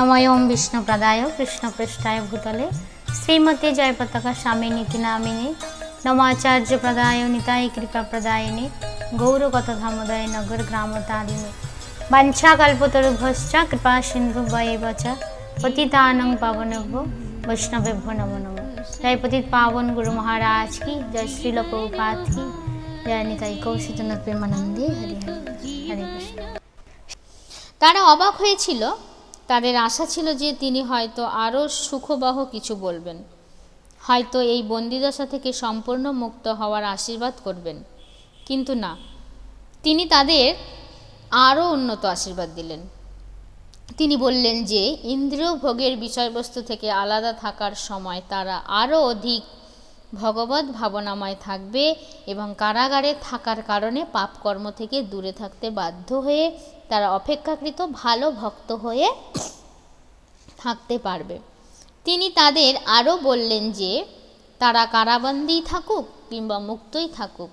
নময়ম বিষ্ণুপ্রদায় কৃষ্ণপৃষ্ঠায় ভূতলে শ্রীমতী জয়পতাকা স্বামী নীতি নামিনী নমাচার্য প্রদায় নিতাই কৃপা প্রদায়িনী গৌরগত ধামোদয় নগর গ্রাম তারিণী বাঞ্ছা কল্পতরুভশ্চ কৃপা সিন্ধু বয়েবচ পতিতানং পাবনভ্য বৈষ্ণবেভ্য নমো নম জয়পতি পাবন গুরু মহারাজ কি জয় শ্রীল প্রভুপাত কি জয় নিতাই কৌশিত নৃপ্রেমানন্দে হরি হরি হরে কৃষ্ণ তারা অবাক হয়েছিল তাদের আশা ছিল যে তিনি হয়তো আরও সুখবহ কিছু বলবেন। হয়তো এই বন্দিদশা থেকে সম্পূর্ণ মুক্ত হওয়ার আশীর্বাদ করবেন। কিন্তু না, তিনি তাদের আরও উন্নত আশীর্বাদ দিলেন। তিনি বললেন যে ইন্দ্রিয় ভোগের বিষয়বস্তু থেকে আলাদা থাকার সময় তারা আরও অধিক ভগবত ভাবনাময় থাকবে এবং কারাগারে থাকার কারণে পাপকর্ম থেকে দূরে থাকতে বাধ্য হয়ে তারা অপেক্ষাকৃত ভালো ভক্ত হয়ে থাকতে পারবে। তিনি তাদের আরও বললেন যে, তারা কারাবন্দিই থাকুক কিংবা মুক্তই থাকুক,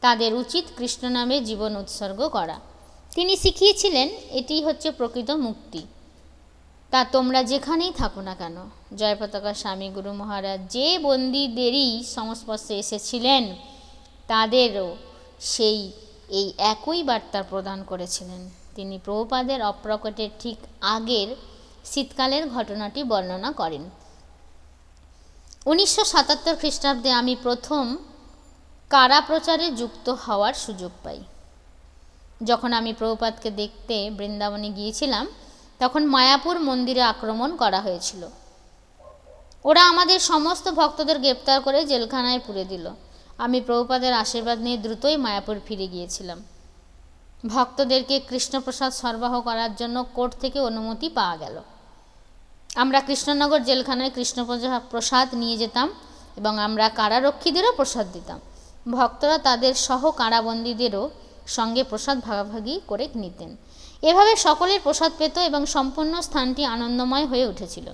তাদের উচিত কৃষ্ণ নামে জীবন উৎসর্গ করা। তিনি শিখিয়েছিলেন, এটি হচ্ছে প্রকৃত মুক্তি। তা তোমরা যেখানেই থাকো না কেন? জয়পতাকা স্বামী গুরু মহারাজ, যে বন্দীদেরই সংস্পর্শে এসেছিলেন, তাদেরও সেই, এই একই বার্তা প্রদান করেছিলেন। তিনি প্রভুপাদের অপ্রকটের ঠিক আগের শীতকালের ঘটনাটি বর্ণনা করেন। উনিশশো সাতাত্তর খ্রিস্টাব্দে আমি প্রথম কারা প্রচারে যুক্ত হওয়ার সুযোগ পাই। যখন আমি প্রভুপাদকে দেখতে বৃন্দাবনে গিয়েছিলাম তখন মায়াপুর মন্দিরে আক্রমণ করা হয়েছিল। ওরা আমাদের সমস্ত ভক্তদের গ্রেপ্তার করে জেলখানায় পুরে দিল। আমি প্রভুপাদের আশীর্বাদ নিয়ে দ্রুতই মায়াপুর ফিরে গিয়েছিলাম। ভক্তদেরকে কৃষ্ণপ্রসাদ সরবরাহ করার জন্য কোর্ট থেকে অনুমতি পাওয়া গেল। আমরা কৃষ্ণনগর জেলখানায় কৃষ্ণ প্রসাদ নিয়ে যেতাম এবং আমরা কারারক্ষীদেরও প্রসাদ দিতাম। ভক্তরা তাদের সহ কারাবন্দীদেরও সঙ্গে প্রসাদ ভাগাভাগি করে নিতেন। এভাবে সকলের প্রসাদ পেত এবং সম্পূর্ণ স্থানটি আনন্দময় হয়ে উঠেছিল।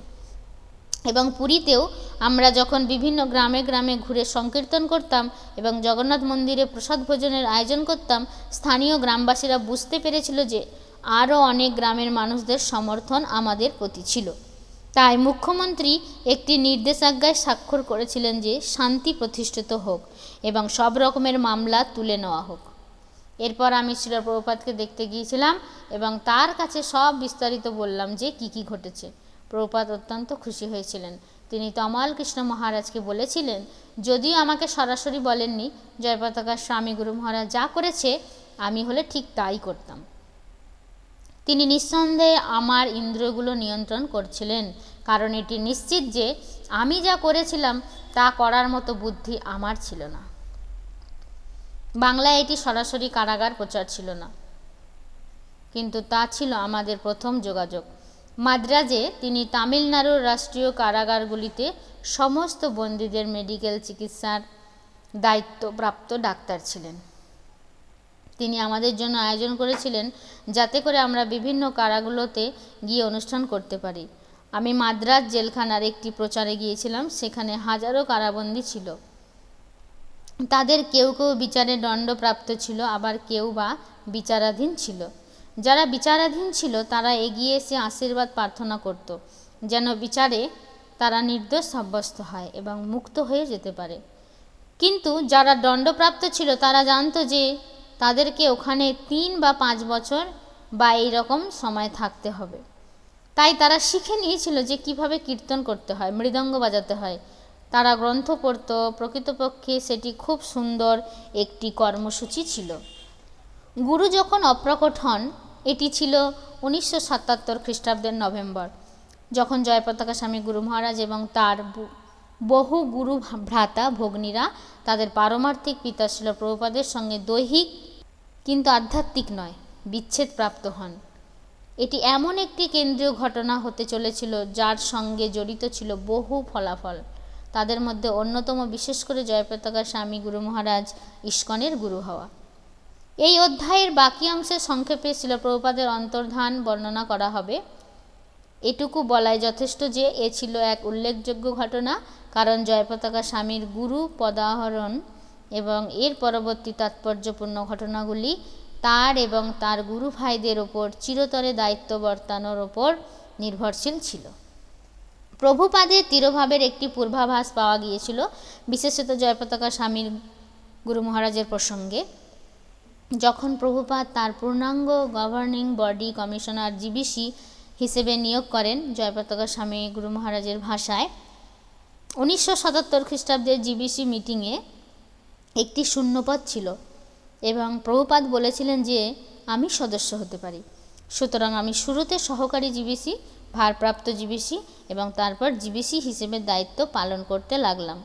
এবং পুরীতেও আমরা যখন বিভিন্ন গ্রামে গ্রামে ঘুরে সংকীর্তন করতাম এবং জগন্নাথ মন্দিরে প্রসাদ ভোজনের আয়োজন করতাম, স্থানীয় গ্রামবাসীরা বুঝতে পেরেছিল যে আরও অনেক গ্রামের মানুষদের সমর্থন আমাদের প্রতি ছিল। তাই মুখ্যমন্ত্রী একটি নির্দেশাজ্ঞায় স্বাক্ষর করেছিলেন যে শান্তি প্রতিষ্ঠিত হোক এবং সব রকমের মামলা তুলে নেওয়া হোক। এরপর আমি শিল প্রভুপাতকে দেখতে গিয়েছিলাম এবং তার কাছে সব বিস্তারিত বললাম যে কি কি ঘটেছে। প্রভুপাত অত্যন্ত খুশি হয়েছিলেন। তিনি তমাল কৃষ্ণ মহারাজকে বলেছিলেন, যদিও আমাকে সরাসরি বলেননি, জয়পতাকার স্বামী গুরু মহারাজ যা করেছে, আমি হলে ঠিক তাই করতাম। তিনি নিঃসন্দেহে আমার ইন্দ্রগুলো নিয়ন্ত্রণ করছিলেন, কারণ এটি নিশ্চিত যে আমি যা করেছিলাম, তা করার মতো বুদ্ধি আমার ছিল না। বাংলায় এটি সরাসরি কারাগার প্রচার ছিল না। কিন্তু তা ছিল আমাদের প্রথম যোগাযোগ। মাদ্রাজে তিনি তামিলনাড়ুর রাষ্ট্রীয় কারাগারগুলিতে সমস্ত বন্দীদের মেডিকেল চিকিৎসার দায়িত্বপ্রাপ্ত ডাক্তার ছিলেন। তিনি আমাদের জন্য আয়োজন করেছিলেন যাতে করে আমরা বিভিন্ন কারাগুলোতে গিয়ে অনুষ্ঠান করতে পারি। আমি মাদ্রাজ জেলখানার একটি প্রচারে গিয়েছিলাম, সেখানে হাজারো কারাবন্দী ছিল। তাদের কেউ কেউ বিচারে দণ্ডপ্রাপ্ত ছিল, আবার কেউ বা বিচারাধীন ছিল। যারা বিচারাধীন ছিল, তারা এগিয়ে এসে আশীর্বাদ প্রার্থনা করত, যেন বিচারে তারা নির্দোষ সাব্যস্ত হয় এবং মুক্ত হয়ে যেতে পারে। কিন্তু যারা দণ্ডপ্রাপ্ত ছিল, তারা জানতো যে তাদেরকে ওখানে তিন বা পাঁচ বছর বা এই রকম সময় থাকতে হবে। তাই তারা শিখে নিয়েছিল যে কীভাবে কীর্তন করতে হয়, মৃদঙ্গ বাজাতে হয় তারা গ্রন্থ পড়ত, প্রকৃতপক্ষে সেটি খুব সুন্দর একটি কর্মসূচি ছিল। গুরু যখন অপ্রকট হন, এটি ছিল উনিশশো সাতাত্তর খ্রিস্টাব্দের নভেম্বর, যখন জয়পতাকা স্বামী গুরু মহারাজ এবং তার বহু গুরু ভ্রাতা, ভগ্নীরা তাদের পারমার্থিক পিতা ছিল প্রভুপাদের সঙ্গে দৈহিক কিন্তু আধ্যাত্মিক নয়, বিচ্ছেদ প্রাপ্ত হন। এটি এমন একটি কেন্দ্রীয় ঘটনা হতে চলেছিল যার সঙ্গে জড়িত ছিল বহু ফলাফল। তাদের মধ্যে অন্যতম বিশেষ করে জয়পতাকা স্বামী গুরু মহারাজ ইস্কনের গুরু হওয়া। এই অধ্যায়ের বাকি অংশে সংক্ষেপে ছিল প্রভুপাদের অন্তর্ধান বর্ণনা করা হবে। এটুকু বলাই যথেষ্ট যে এ ছিল এক উল্লেখযোগ্য ঘটনা, কারণ জয়পতাকা স্বামীর গুরু পদাহরণ এবং এর পরবর্তী তাৎপর্যপূর্ণ ঘটনাগুলি তার এবং তার গুরু ভাইদের ওপর চিরতরে দায়িত্ব বর্তানোর ওপর নির্ভরশীল ছিল। প্রভুপাদের তিরোভাবের একটি পূর্বাভাস পাওয়া গিয়েছিল, বিশেষত জয়পতাকা স্বামীর গুরু মহারাজের প্রসঙ্গে। যখন প্রভুপাদ তার পূর্ণাঙ্গ গভর্নিং বডি কমিশনার জিবিসি হিসেবে নিয়োগ করেন জয়পতাকা স্বামী গুরু মহারাজের ভাষায়, উনিশশো সাতাত্তর খ্রিস্টাব্দের জিবিসি মিটিংয়ে একটি শূন্যপদ ছিল এবং প্রভুপাদ বলেছিলেন যে, আমি সদস্য হতে পারি। সুতরাং আমি শুরুতে সহকারী জিবিসি ভারপ্রাপ্ত জিবিসি এবং তারপর জিবিসি হিসেবে দায়িত্ব পালন করতে লাগলাম।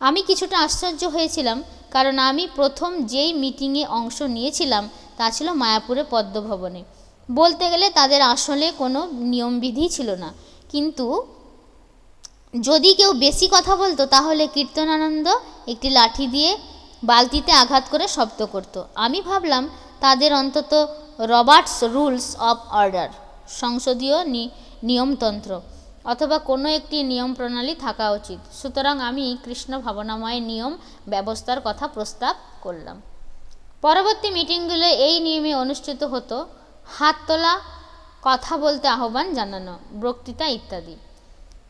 আমি কিছুটা আশ্চর্য হয়েছিলাম, কারণ আমি প্রথম যেই মিটিংয়ে অংশ নিয়েছিলাম তা ছিল মায়াপুরে পদ্মভবনে। বলতে গেলে তাদের আসলে কোনো নিয়মবিধি ছিল না। কিন্তু যদি কেউ বেশি কথা বলতো, তাহলে কীর্তনানন্দ একটি লাঠি দিয়ে বালতিতে আঘাত করে শব্দ করত। আমি ভাবলাম, তাদের অন্তত রবার্টস রুলস অফ অর্ডার, সংসদীয় নিয়মতন্ত্র অথবা কোনো একটি নিয়ম প্রণালী থাকা উচিত। সুতরাং আমি কৃষ্ণ ভাবনাময় নিয়ম ব্যবস্থার কথা প্রস্তাব করলাম। পরবর্তী মিটিংগুলো এই নিয়মে অনুষ্ঠিত হতো। হাত তোলা, কথা বলতে আহ্বান জানানো, বক্তৃতা ইত্যাদি।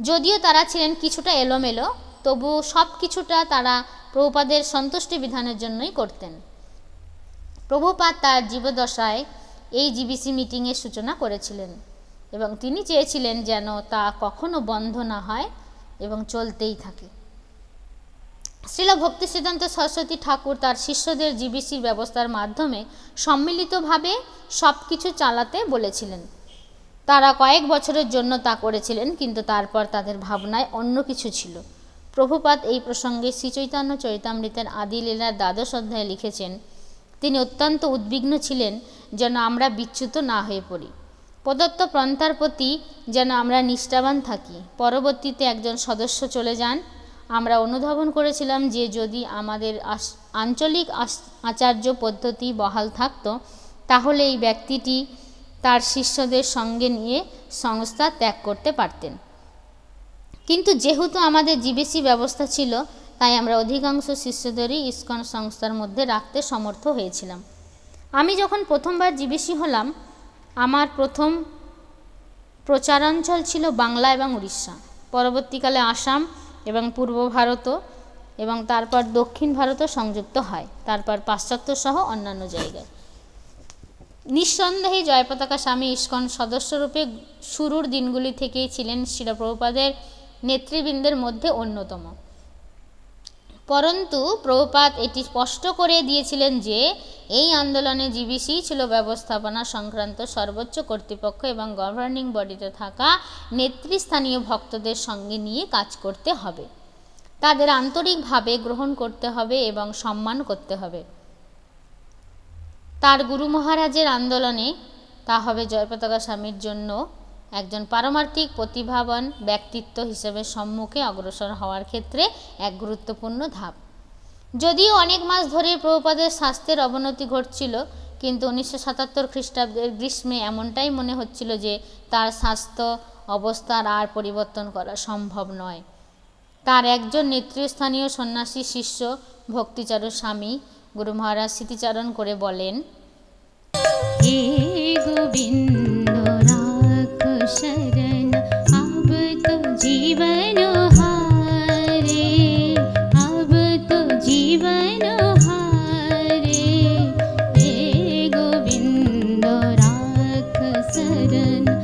যদিও তারা ছিলেন কিছুটা এলোমেলো, তবু সব কিছুটা তারা প্রভুপাদের সন্তুষ্টি বিধানের জন্যই করতেন। প্রভুপাদ তার জীবদশায় এই জিবিসি মিটিংয়ের সূচনা করেছিলেন। এবং তিনি চেয়েছিলেন যেন তা কখনো বন্ধ না হয় এবং চলতেই থাকে। শ্রীল ভক্তি সিদ্ধান্ত সরস্বতী ঠাকুর তার শিষ্যদের জিবিসির ব্যবস্থার মাধ্যমে সম্মিলিতভাবে সব কিছু চালাতে বলেছিলেন। তারা কয়েক বছরের জন্য তা করেছিলেন, কিন্তু তারপর তাদের ভাবনায় অন্য কিছু ছিল। প্রভুপাত এই প্রসঙ্গে শ্রীচৈতন্য চরিতামৃতের আদি লীলার দ্বাদশ অধ্যায়ে লিখেছেন, তিনি অত্যন্ত উদ্বিগ্ন ছিলেন যেন আমরা বিচ্যুত না হয়ে পড়ি। প্রদত্ত পন্থার প্রতি যেন আমরা নিষ্ঠাবান থাকি। পরবর্তীতে একজন সদস্য চলে যান। আমরা অনুধাবন করেছিলাম যে যদি আমাদের আঞ্চলিক আচার্য পদ্ধতি বহাল থাকত, তাহলে এই ব্যক্তিটি তার শিষ্যদের সঙ্গে নিয়ে সংস্থা ত্যাগ করতে পারতেন। কিন্তু যেহেতু আমাদের জিবিসি ব্যবস্থা ছিল, তাই আমরা অধিকাংশ শিষ্যদেরই ইস্কন সংস্থার মধ্যে রাখতে সমর্থ হয়েছিলাম। আমি যখন প্রথমবার জিবিসি হলাম আমার প্রথম প্রচারাঞ্চল ছিল বাংলা এবং উড়িষ্যা। পরবর্তীকালে আসাম এবং পূর্ব ভারতও এবং তারপর দক্ষিণ ভারতও সংযুক্ত হয়। তারপর পাশ্চাত্য সহ অন্যান্য জায়গায়। নিঃসন্দেহে জয়পতাকা স্বামী ইস্কন সদস্যরূপে শুরুর দিনগুলি থেকেই ছিলেন শিলপ্রভুপাদের নেতৃবৃন্দের মধ্যে অন্যতম। পরন্তু প্রভুপাদ এটি স্পষ্ট করে দিয়েছিলেন যে এই আন্দোলনে জিবিসি ছিল ব্যবস্থাপনা সংক্রান্ত সর্বোচ্চ কর্তৃপক্ষ এবং গভর্নিং বডিতে থাকা নেতৃস্থানীয় ভক্তদের সঙ্গে নিয়ে কাজ করতে হবে। তাদের আন্তরিকভাবে গ্রহণ করতে হবে এবং সম্মান করতে হবে। তার গুরু মহারাজের আন্দোলনে তা হবে জয়পতাকা স্বামীর জন্য একজন পারমার্থিক প্রতিভাবান ব্যক্তিত্ব হিসেবে সম্মুখে অগ্রসর হওয়ার ক্ষেত্রে এক গুরুত্বপূর্ণ ধাপ। যদিও অনেক মাস ধরে প্রভুপাদের স্বাস্থ্যের অবনতি ঘটছিল, কিন্তু উনিশশো সাতাত্তর খ্রিস্টাব্দের গ্রীষ্মে এমনটাই মনে হচ্ছিল যে তার স্বাস্থ্য অবস্থার আর পরিবর্তন করা সম্ভব নয়। তার একজন নেতৃস্থানীয় সন্ন্যাসী শিষ্য, ভক্তিচারু স্বামী গুরু মহারাজ স্মৃতিচারণ করে বলেন